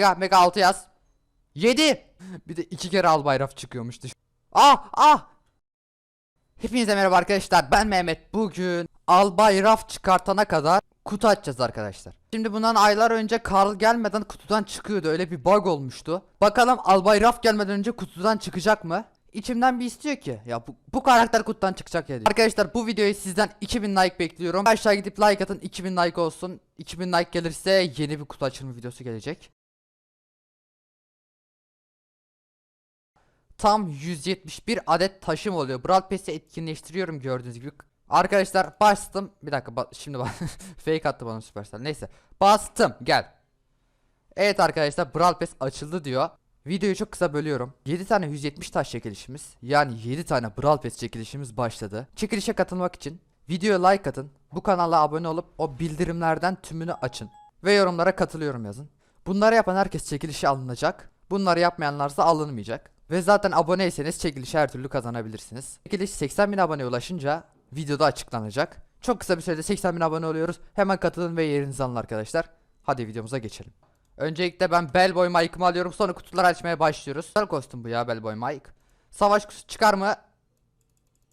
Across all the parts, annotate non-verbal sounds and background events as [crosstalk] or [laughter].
Mega, mega 6 yaz. 7. Bir de iki kere al bayraf çıkıyormuş. Ah ah. Hepinize merhaba arkadaşlar. Ben Mehmet. Bugün albay raf çıkartana kadar kutu açacağız arkadaşlar. Şimdi bundan aylar önce Karl gelmeden kutudan çıkıyordu. Öyle bir bug olmuştu. Bakalım albay raf gelmeden önce kutudan çıkacak mı? İçimden bir istiyor ki ya bu, bu karakter kutudan çıkacak ya diyor. Arkadaşlar bu videoyu sizden 2000 like bekliyorum. Aşağı gidip like atın 2000 like olsun. 2000 like gelirse yeni bir kutu açılımı videosu gelecek. Tam 171 adet taşım oluyor. Brawl Pass'i etkinleştiriyorum gördüğünüz gibi. Arkadaşlar bastım. Bir dakika ba- şimdi bak [laughs] fake attı bana Supercell. Neyse. Bastım. Gel. Evet arkadaşlar Brawl Pass açıldı diyor. Videoyu çok kısa bölüyorum. 7 tane 170 taş çekilişimiz yani 7 tane Brawl Pass çekilişimiz başladı. Çekilişe katılmak için videoya like atın. Bu kanala abone olup o bildirimlerden tümünü açın. Ve yorumlara katılıyorum yazın. Bunları yapan herkes çekilişe alınacak. Bunları yapmayanlarsa alınmayacak. Ve zaten aboneyseniz çekilişi her türlü kazanabilirsiniz. Çekiliş 80 bin aboneye ulaşınca videoda açıklanacak. Çok kısa bir sürede 80 bin abone oluyoruz. Hemen katılın ve yerinizi alın arkadaşlar. Hadi videomuza geçelim. Öncelikle ben Bellboy Mike'ımı alıyorum sonra kutuları açmaya başlıyoruz. Güzel kostüm bu ya Bellboy Mike. Savaş kutusu çıkar mı?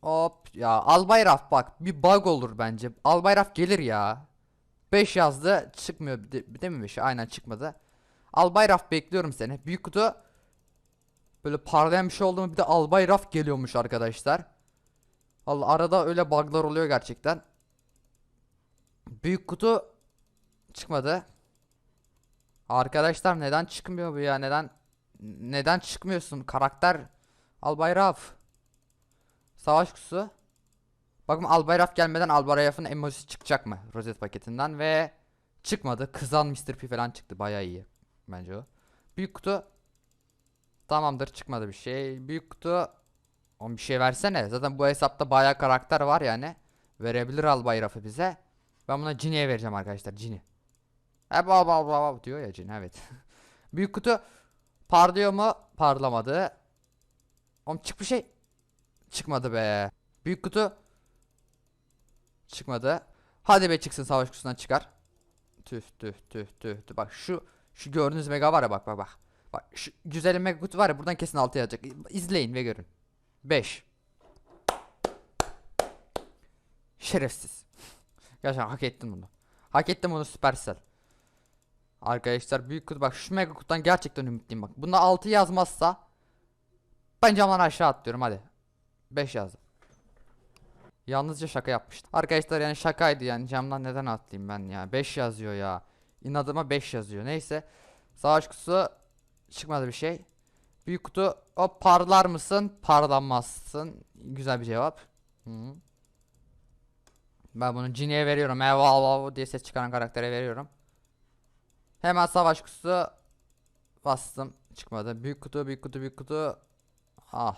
Hop ya Albayraf bak bir bug olur bence. Albayraf gelir ya. 5 yazdı çıkmıyor de, değil mi 5'i? Aynen çıkmadı. Albayraf bekliyorum seni. Büyük kutu böyle parlayan bir şey oldu mu bir de Albayraf geliyormuş arkadaşlar. Allah arada öyle bug'lar oluyor gerçekten. Büyük kutu çıkmadı. Arkadaşlar neden çıkmıyor bu ya? Neden neden çıkmıyorsun? Karakter Albayraf. Savaş kutusu. Bakın Albayraf gelmeden Albayraf'ın emojisi çıkacak mı? Rozet paketinden ve çıkmadı. Kızan Mr. P falan çıktı. Bayağı iyi bence o. Büyük kutu Tamamdır çıkmadı bir şey. Büyük kutu On bir şey versene. Zaten bu hesapta bayağı karakter var yani. Verebilir Albayraf'ı bize. Ben buna Cini'ye vereceğim arkadaşlar. Cini. E bab bab bab diyor ya Cini evet. [laughs] Büyük kutu parlıyor mu? Parlamadı. Oğlum çık bir şey. Çıkmadı be. Büyük kutu çıkmadı. Hadi be çıksın savaş kutusundan çıkar. Tüh tüh tüh tüh tüh. Bak şu şu gördüğünüz mega var ya bak bak bak. Bak şu güzel mega kutu var ya buradan kesin 6 yazacak. İzleyin ve görün. 5. Şerefsiz. Gerçekten hak ettin bunu. Hak ettim bunu Supercell. Arkadaşlar büyük kutu bak şu mega kutudan gerçekten ümitliyim bak. Bunda 6 yazmazsa ben camdan aşağı atlıyorum hadi. 5 yazdım. Yalnızca şaka yapmıştım. Arkadaşlar yani şakaydı yani camdan neden atlayayım ben ya. 5 yazıyor ya. İnadıma 5 yazıyor. Neyse. Savaş kutusu çıkmadı bir şey. Büyük kutu o parlar mısın? Parlamazsın. Güzel bir cevap. Hı -hı. Ben bunu Cini'ye veriyorum. Eyvallah diye ses çıkaran karaktere veriyorum. Hemen savaş kutusu bastım. Çıkmadı. Büyük kutu, büyük kutu, büyük kutu. Ah.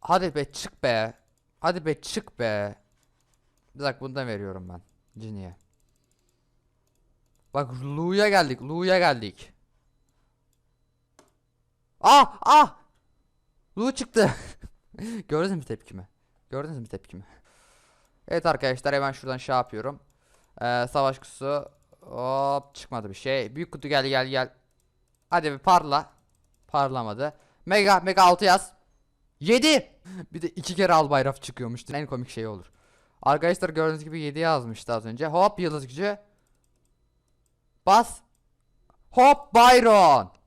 Hadi be çık be. Hadi be çık be. Bir dakika bundan veriyorum ben. Cini'ye. Bak Lu'ya geldik. Lu'ya geldik. Ah ah. Lu çıktı. [laughs] Gördünüz mü tepkimi? Gördünüz mü tepkimi? Evet arkadaşlar hemen şuradan şey yapıyorum. Ee, savaş kutusu. Hop çıkmadı bir şey. Büyük kutu gel gel gel. Hadi bir parla. Parlamadı. Mega mega 6 yaz. 7. [laughs] Bir de iki kere al bayraf çıkıyormuştu. En komik şey olur. Arkadaşlar gördüğünüz gibi 7 yazmıştı az önce. Hop yıldız gücü. Bas. Hop Byron.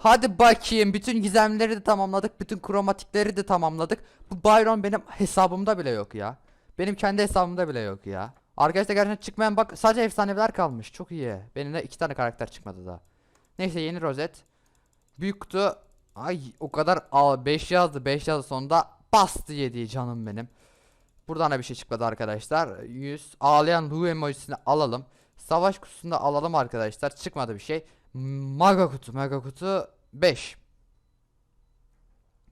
Hadi bakayım bütün gizemleri de tamamladık. Bütün kromatikleri de tamamladık. Bu Byron benim hesabımda bile yok ya. Benim kendi hesabımda bile yok ya. Arkadaşlar gerçekten çıkmayan bak sadece efsaneler kalmış. Çok iyi. Benim de iki tane karakter çıkmadı daha. Neyse yeni rozet. Büyük kutu. Ay o kadar 5 yazdı 5 yazdı sonunda bastı yedi canım benim. Buradan da bir şey çıkmadı arkadaşlar. 100 ağlayan Lu emojisini alalım. Savaş kutusunu da alalım arkadaşlar. Çıkmadı bir şey. Maga kutu, mega kutu 5.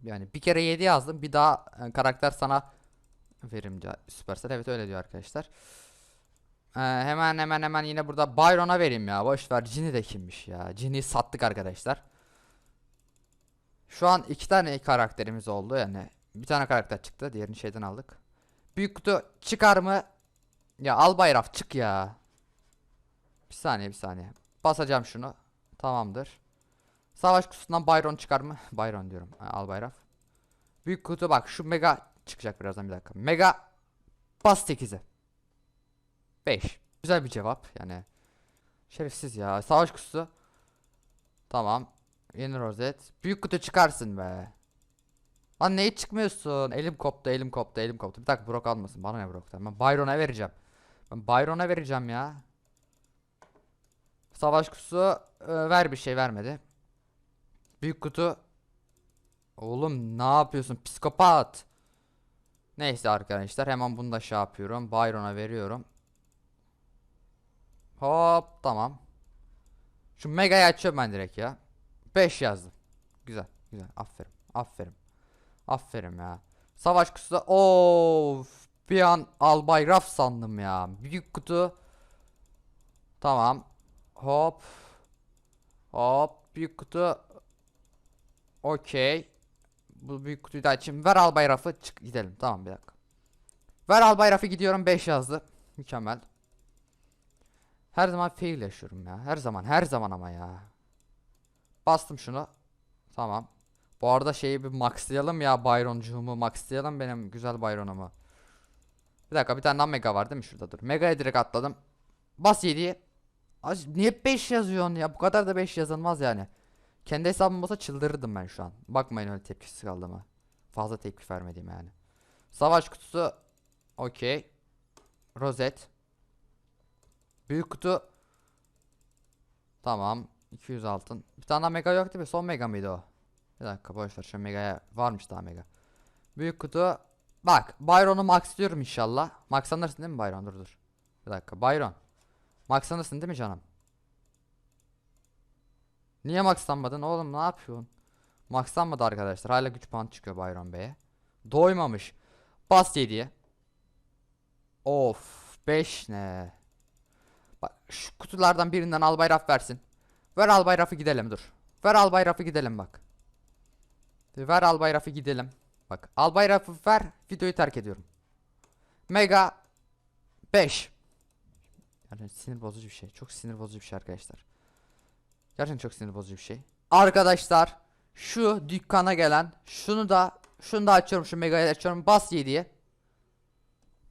Yani bir kere 7 yazdım. Bir daha e, karakter sana verim Supercell. Evet öyle diyor arkadaşlar. Ee, hemen hemen hemen yine burada Byron'a vereyim ya. Boş ver. Cini de kimmiş ya. Cini sattık arkadaşlar. Şu an iki tane karakterimiz oldu yani. Bir tane karakter çıktı. Diğerini şeyden aldık. Büyük kutu çıkar mı? Ya al bayraf çık ya. Bir saniye bir saniye. Basacağım şunu. Tamamdır. Savaş kutusundan Byron çıkar mı? [laughs] Byron diyorum. Al bayraf. Büyük kutu bak şu mega çıkacak birazdan bir dakika. Mega bas 8'e. 5. Güzel bir cevap yani. Şerefsiz ya. Savaş kutusu. Tamam. Yeni rozet. Büyük kutu çıkarsın be. Lan neyi çıkmıyorsun? Elim koptu, elim koptu, elim koptu. Bir dakika Brock almasın. Bana ne Brock'tan? Ben Byron'a vereceğim. Ben Byron'a vereceğim ya. Savaş kutusu e, ver bir şey vermedi. Büyük kutu. Oğlum ne yapıyorsun? Psikopat. Neyse arkadaşlar hemen bunu da şey yapıyorum. Byron'a veriyorum. Hop tamam. Şu mega'yı açıyorum ben direkt ya. 5 yazdım. Güzel güzel aferin aferin. Aferin ya. Savaş kutusu of bir an albay raf sandım ya. Büyük kutu. Tamam. Hop. Hop büyük kutu. Okey. Bu büyük kutuyu da açayım. Ver albay rafı çık gidelim. Tamam bir dakika. Ver albay rafı gidiyorum 5 yazdı. Mükemmel. Her zaman fail yaşıyorum ya. Her zaman her zaman ama ya. Bastım şunu. Tamam. Bu arada şeyi bir maxlayalım ya Byron'cuğumu maxlayalım benim güzel Byron'umu. Bir dakika bir tane daha mega var değil mi şurada dur. Mega'ya direkt atladım. Bas 7'ye. Az- Niye 5 yazıyorsun ya? Bu kadar da 5 yazılmaz yani. Kendi hesabım olsa çıldırırdım ben şu an. Bakmayın öyle tepkisiz kaldığıma. Fazla tepki vermediğim yani. Savaş kutusu. Okey. Rozet. Büyük kutu. Tamam. 200 altın. Bir tane daha mega yok değil mi? Son mega mıydı o? Bir dakika boş ver şu megaya varmış daha mega. Büyük kutu. Bak Byron'u max inşallah. Maxlanırsın değil mi Byron? Dur dur. Bir dakika Byron. Maxlanırsın değil mi canım? Niye maxlanmadın oğlum ne yapıyorsun? Maxlanmadı arkadaşlar. Hala güç puan çıkıyor Byron Bey'e. Doymamış. Bas 7'ye. Of 5 ne? Bak şu kutulardan birinden al bayraf versin. Ver al bayrafı gidelim dur. Ver al bayrafı gidelim bak. Ver al bayrafı gidelim. Bak al bayrafı ver videoyu terk ediyorum. Mega 5. Yani sinir bozucu bir şey. Çok sinir bozucu bir şey arkadaşlar. Gerçekten çok sinir bozucu bir şey. Arkadaşlar şu dükkana gelen şunu da şunu da açıyorum şu megayı açıyorum bas 7'ye.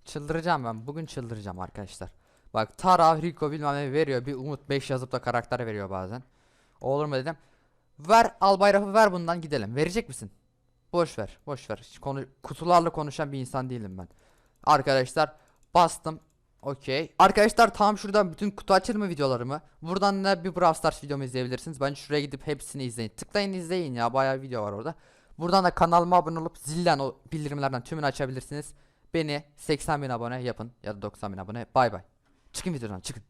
Çıldıracağım ben. Bugün çıldıracağım arkadaşlar. Bak Tara, Rico bilmem ne veriyor. Bir Umut 5 yazıp da karakter veriyor bazen. Olur mu dedim. Ver al bayrafı ver bundan gidelim. Verecek misin? Boş ver. Boş ver. Konu, kutularla konuşan bir insan değilim ben. Arkadaşlar bastım. Okey. Arkadaşlar tam şuradan bütün kutu açılma videolarımı. Buradan da bir Brawl Stars videomu izleyebilirsiniz. Bence şuraya gidip hepsini izleyin. Tıklayın izleyin ya. Bayağı video var orada. Buradan da kanalıma abone olup zillen o bildirimlerden tümünü açabilirsiniz. Beni 80 bin abone yapın ya da 90 bin abone. Bay bay. Çıkın videodan çıkın.